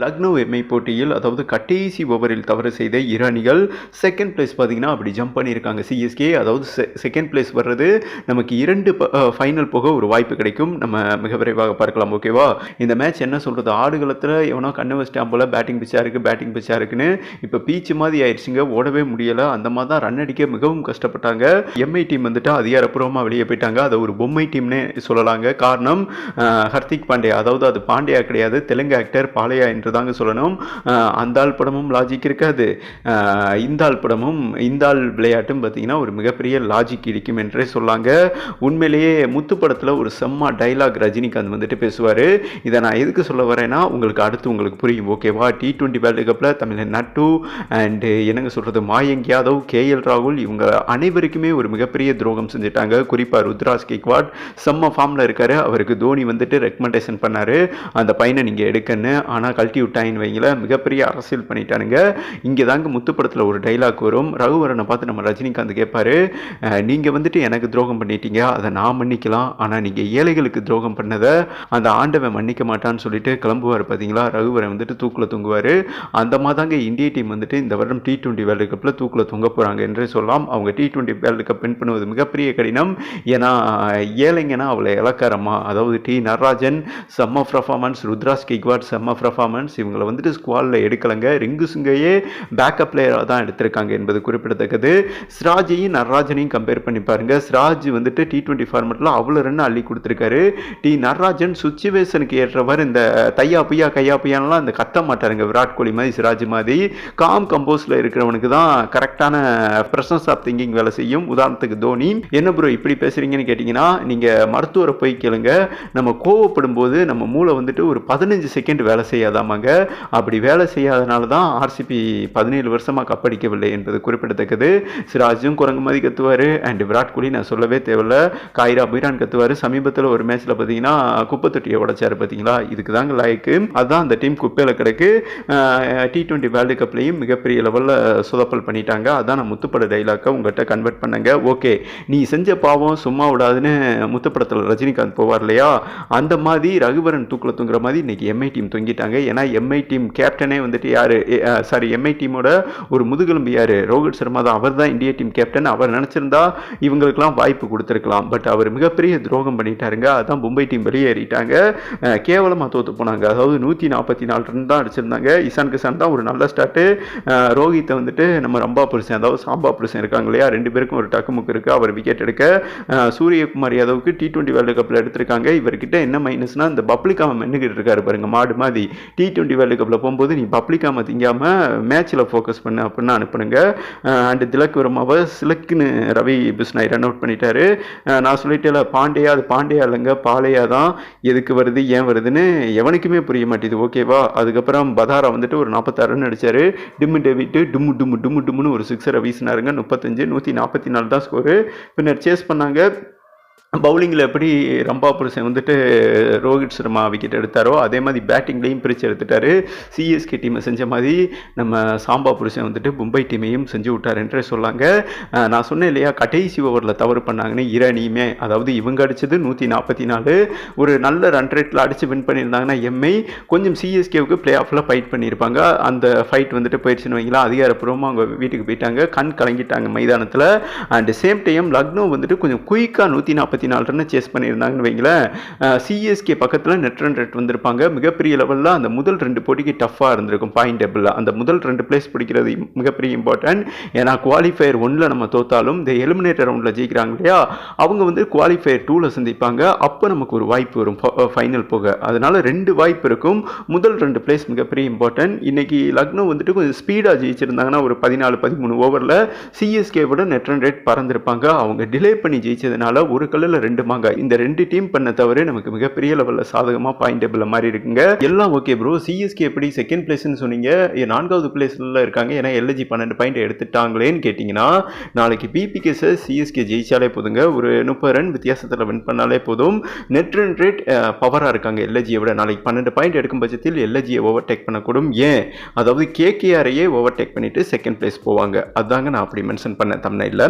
Lucknow Mi போட்டியில் அதாவது கடைசி ஓவரில் தவறு செய்த இரானிகள் செகண்ட் பிளேஸ் பார்த்தீங்கன்னா அப்படி ஜம்ப் பண்ணியிருக்காங்க. சிஎஸ்கே அதாவது செகண்ட் பிளேஸ் வர்றது நமக்கு இரண்டு ஃபைனல் போக ஒரு வாய்ப்பு கிடைக்கும். நம்ம மிக விரைவாக பார்க்கலாம் ஓகேவா இந்த மேட்ச் என்ன சொல்கிறது ஆடுகளத்தில் எவனோ கண்ணு வச்சிட்டான் போல் பேட்டிங் பிச்சாக இருக்குது பேட்டிங் பிச்சாக இருக்குன்னு இப்போ பீச்சு மாதிரி ஆயிடுச்சுங்க. ஓடவே முடியலை. அந்த மாதிரி தான் ரன் அடிக்க மிகவும் கஷ்டப்பட்டாங்க. எம்ஐ டீம் வந்துட்டு அதிகாரப்பூர்வமாக வெளியே போயிட்டாங்க. அதை ஒரு பொம்மை டீம்னு சொல்லலாங்க. காரணம் ஹர்திக் பாண்டியா அதாவது அது பாண்டியா கிடையாது. தெலுங்கு ஆக்டர் பாலையா என்று தாங்க சொல்லணும். அந்த ஆள் படமும் லாஜிக் இருக்காது. இந்த ஆள் படமும் இந்த ஆள் விளையாட்டும் பார்த்தீங்கன்னா ஒரு மிகப்பெரிய லாஜிக் இடிக்கும் என்றே சொல்லாங்க. உண்மையிலேயே முத்து படத்தில் ஒரு செம்ம டைலாக் ரஜினிகாந்த் வந்துட்டு பேசுவார். இதை நான் எதுக்கு சொல்ல வரேன்னா உங்களுக்கு அடுத்து உங்களுக்கு புரியும். ஓகேவா டி டுவெண்ட்டி வேர்ல்டு கப்பில் தமிழன் நட்டு அண்டு என்னங்க சொல்கிறது மாயங்க் யாதவ் கேஎல் ராகுல் இவங்க அனைவருக்குமே ஒரு மிகப்பெரிய துரோகம் செஞ்சுட்டாங்க. குறிப்பாக ருத்ராஜ் கேக்வாட் செம்ம ஃபார்மில் இருக்காரு. அவருக்கு தோனி வந்துட்டு ரெக்கமெண்டேஷன் பண்ணார். அந்த பையனை நீங்கள் எடுக்கன்னு. ஆனால் கழட்டி விட்டாயின்னு வைங்களேன் மிகப்பெரிய அரசியல் பண்ணிட்டானுங்க. இங்கே தாங்க முத்துப்படத்தில் ஒரு டைலாக் வரும். ரகுவரனை பார்த்து நம்ம ரஜினிகாந்த் கேட்பாரு நீங்கள் வந்துட்டு எனக்கு துரோகம் பண்ணிட்டீங்க. அதை நான் மன்னிக்கலாம். ஆனால் நீங்கள் ஏழைகளுக்கு துரோகம் பண்ணதை அந்த ஆண்டவன் மன்னிக்க மாட்டான்னு சொல்லிட்டு கிளம்புவார் பார்த்தீங்களா ரகுவரன் வந்துட்டு தூக்கில் தூங்குவார். அந்த மாதிரி தாங்க இந்திய டீம் வந்துட்டு இந்த வருடம் டி டுவெண்ட்டி வேர்ல்டு கப்பில் தூக்கில் தொங்க போகிறாங்க என்றே சொல்லலாம். அவங்க T twenty world cup win பண்ணுவது மிகப்பெரிய கடினம். ஏன்னா ஏழைங்கன்னா அவளை இலக்காரமா அதாவது T Natarajan some of performance Ruturaj Gaikwad some of performance இவங்களை வந்துட்டு ஸ்குவாலில் எடுக்கலைங்க. ரிங்கு சிங்கையே பேக்கப் பிளேயராக தான் எடுத்திருக்காங்க என்பது குறிப்பிடத்தக்கது. சிராஜையும் நடராஜனையும் கம்பேர் பண்ணி பாருங்க. சிராஜ் வந்துட்டு டி டுவெண்ட்டி ஃபார்மெட்டில் அவ்வளோ ரன் அள்ளி கொடுத்துருக்காரு. டி நடராஜன் சுச்சுவேஷனுக்கு ஏற்றவர் இந்த தையா புய்யா கையா புய்யான்லாம் இந்த கத்த மாட்டாருங்க. விராட் கோலி மாதிரி சிராஜ் மாதிரி. காம் கம்போஸில் இருக்கிறவனுக்கு தான் கரெக்டான ப்ரெசன்ஸ் ஆஃப் திங்கிங் வேலை செய்யும். உதாரணத்துக்கு தோனி. என்ன ப்ரோ இப்படி பேசுகிறீங்கன்னு கேட்டிங்கன்னா நீங்கள் மருத்துவரை போய் கேளுங்க. நம்ம கோவப்படும் போது நம்ம மூளை வந்துட்டு ஒரு பதினஞ்சு செகண்ட் வேலை செய்யாதான் செய்யாதாமாங்க அப்படி வேலை செய்யாதனால தான் ஆர்சிபி பதினேழு வருஷமாக கப்படிக்கவில்லை என்பது குறிப்பிடத்தக்கது. சிராஜும் குரங்கு மாதிரி கத்துவார். அண்ட் விராட் கோலி நான் சொல்லவே தேவையில்ல. காயிரா பீரான் கத்துவார். சமீபத்தில் ஒரு மேட்ச்சில் பார்த்தீங்கன்னா குப்பை தொட்டியை உடைச்சாரு பார்த்தீங்களா? இதுக்கு தாங்க லாய்க்கு. அதுதான் அந்த டீம் குப்பையில் கிடக்கு. டி டுவெண்ட்டி வேர்ல்டு கப்லேயும் மிகப்பெரிய லெவலில் சுதப்பல் பண்ணிட்டாங்க. அதான் நான் முத்துப்பட டைலாக்கை உங்கள்கிட்ட கன்வெர்ட் பண்ணங்க. ஓகே நீ செஞ்ச பாவம் சும்மா விடாதுன்னு முத்துப்படத்தில் ரஜினிகாந்த் போவார் இல்லையா? அந்த மாதிரி ரகுவரன் தூக்கில் தூங்குற மாதிரி இன்னைக்கு எம்ஐ டீம் தொங்கிட்டாங்க. ஏன்னா எம்ஐ டீம் கேப்டனே வந்துட்டு யார்? சாரி எம்ஐ டீமோட ஒரு முதுகெலும்பு யார்? ரோஹித் சர்மா தான். அவர் தான் இந்திய டீம் கேப்டன் அவர் நினச்சிருந்தா இவங்களுக்கெல்லாம் வாய்ப்பு கொடுத்துருக்கலாம். பட் அவர் மிகப்பெரிய துரோகம் பண்ணிட்டாருங்க. அதான் மும்பை டீம் வெளியேறிட்டாங்க. கேவலமாக தோத்து போனாங்க. அதாவது நூற்றி நாற்பத்தி நாலு ரன் தான் அடிச்சிருந்தாங்க. இசான் கிசான் தான் ஒரு நல்ல ஸ்டார்ட்டு. ரோஹித்தை வந்துட்டு நம்ம ரம்பா புருஷன் அதாவது சாம்பா புருஷன் இருக்காங்க இல்லையா? ரெண்டு பேருக்கும் ஒரு டக்குமுக்கு இருக்குது அவர் விக்கெட் எடுக்க. சூரியகுமார் யாதவுக்கு டி டுவெண்ட்டி வேர்ல்டு கப்பில் எடுத்திருக்காங்க. இவர்கிட்ட என்ன மைனஸ்னால் இந்த பப்ளிக் அவன் மென்னுக்கிட்டு இருக்காரு பாருங்க. மாடு மாதிரி. டி டுவெண்ட்டி வேர்ல்டு கப்பில் போகும்போது நீ பப்ளிகாம திங்காமல் மேட்ச்சில் ஃபோக்கஸ் பண்ணு அப்படின்னு அனுப்புனுங்க. அண்டு திலக் வருமாவை சிலக்குன்னு ரவி பிஸ்னாய் ரன் அவுட் பண்ணிட்டாரு. நான் சொல்லிட்டேல பாண்டியா அது பாண்டியா இல்லைங்க பாலையா தான். எதுக்கு வருது ஏன் வருதுன்னு எவனுக்குமே புரிய மாட்டேது ஓகேவா அதுக்கப்புறம் பதாரா வந்துட்டு ஒரு நாற்பத்தாறு ரன் அடித்தார் டிம்மு டேவிட்டு டும்மு டும்மு டும்மு டும்முன்னு ஒரு சிக்ஸரை வீசினாருங்க. முப்பத்தஞ்சு நூற்றி நாற்பத்தி நாலு தான் ஸ்கோரு பின்னர் சேஸ் பண்ணாங்க. பவுலிங்கில் எப்படி ரம்பா புருஷன் வந்துட்டு ரோஹித் சர்மா விக்கெட் எடுத்தாரோ அதே மாதிரி பேட்டிங்லேயும் பிரித்து எடுத்துட்டாரு. சிஎஸ்கே டீமை செஞ்ச மாதிரி நம்ம சாம்பா புருஷன் வந்துட்டு மும்பை டீமையும் செஞ்சு விட்டார் என்று சொல்லாங்க. நான் சொன்னேன் இல்லையா கடைசி ஓவரில் தவறு பண்ணாங்கன்னு இரணியுமே அதாவது இவங்க அடிச்சது நூற்றி நாற்பத்தி நாலு. ஒரு நல்ல ரன் ரேட்டில் அடித்து வின் பண்ணியிருந்தாங்கன்னா எம்ஐ கொஞ்சம் சிஎஸ்கேவுக்கு பிளே ஆஃபில் ஃபைட் பண்ணியிருப்பாங்க. அந்த ஃபைட் வந்துட்டு போயிடுச்சுன்னு வைங்களா அதிகாரப்பூர்வமாக அவங்க வீட்டுக்கு போயிட்டாங்க. கண் கலங்கிட்டாங்க மைதானத்தில். அண்ட் சேம் டைம் லக்னோ வந்துட்டு கொஞ்சம் குயிக்காக நூற்றி நாற்பத்தி நாலு ரன் சேஸ் பண்ணியிருந்தாங்கன்னு வைங்களேன். சிஎஸ்கே பக்கத்தில் நெட் ரன் ரேட் வந்திருப்பாங்க. மிகப்பெரிய லெவலில் அந்த முதல் ரெண்டு போட்டிக்கு டஃப்பாக இருந்திருக்கும் பாயிண்ட் டேபிளில் அந்த முதல் ரெண்டு பிளேஸ் பிடிக்கிறது மிகப்பெரிய இம்பார்ட்டன்ட் ஏன்னா குவாலிஃபயர் ஒன்றில் நம்ம தோத்தாலும் இந்த எலிமினேட்டர் ரவுண்டில் ஜெயிக்கிறாங்க இல்லையா? அவங்க வந்து குவாலிஃபயர் டூவில் சந்திப்பாங்க. அப்போ நமக்கு ஒரு வாய்ப்பு வரும். ஃபைனல் போக. அதனால் ரெண்டு வாய்ப்பு இருக்கும். முதல் ரெண்டு பிளேஸ் மிகப்பெரிய இம்பார்ட்டன்ட் இன்னைக்கு லக்னோ வந்துட்டு கொஞ்சம் ஸ்பீடாக ஜெயிச்சிருந்தாங்கன்னா ஒரு பதினாலு பதிமூணு ஓவரில் சிஎஸ்கே விட நெட் ரன் ரேட் பறந்துருப்பாங்க. அவங்க டிலே பண்ணி ஜெயிச்சதுனால ஒரு கல்லில் ரெண்டு மாங்க. இந்த ரெண்டு டீம் பண்ண தவிர நமக்கு மிகப்பெரிய லெவலில் சாதகமாக பாயிண்ட் டேபிளில் மாதிரி இருக்குங்க. எல்லாம் ஓகே ப்ரோ சிஎஸ்கே எப்படி செகண்ட் பிளேஸ்னு சொன்னீங்க. நான்காவது பிளேஸில் இருக்காங்க. ஏன்னா எல்ஜி பன்னெண்டு பாயிண்ட் எடுத்துட்டாங்களேன்னு கேட்டிங்கன்னா நாளைக்கு பிபிகேஸை சிஎஸ்கே ஜெயிச்சாலே போதுங்க. ஒரு முப்பது ரன் வித்தியாசத்தில் வின் பண்ணாலே போதும். நெட் ரன் ரேட் பவராக இருக்காங்க எல்ஜியை விட. நாளைக்கு பன்னெண்டு பாயிண்ட் எடுக்கும் பட்சத்தில் எல்ஜியை ஓவர் டேக் பண்ணக்கூடும். ஏன்? அதாவது கேகேஆரையே ஓவர் டேக் பண்ணிட்டு செகண்ட் பிளேஸ் போவாங்க. அதாங்க நான் அப்படி மென்ஷன் பண்ணேன் தமிழ்நாட்டில்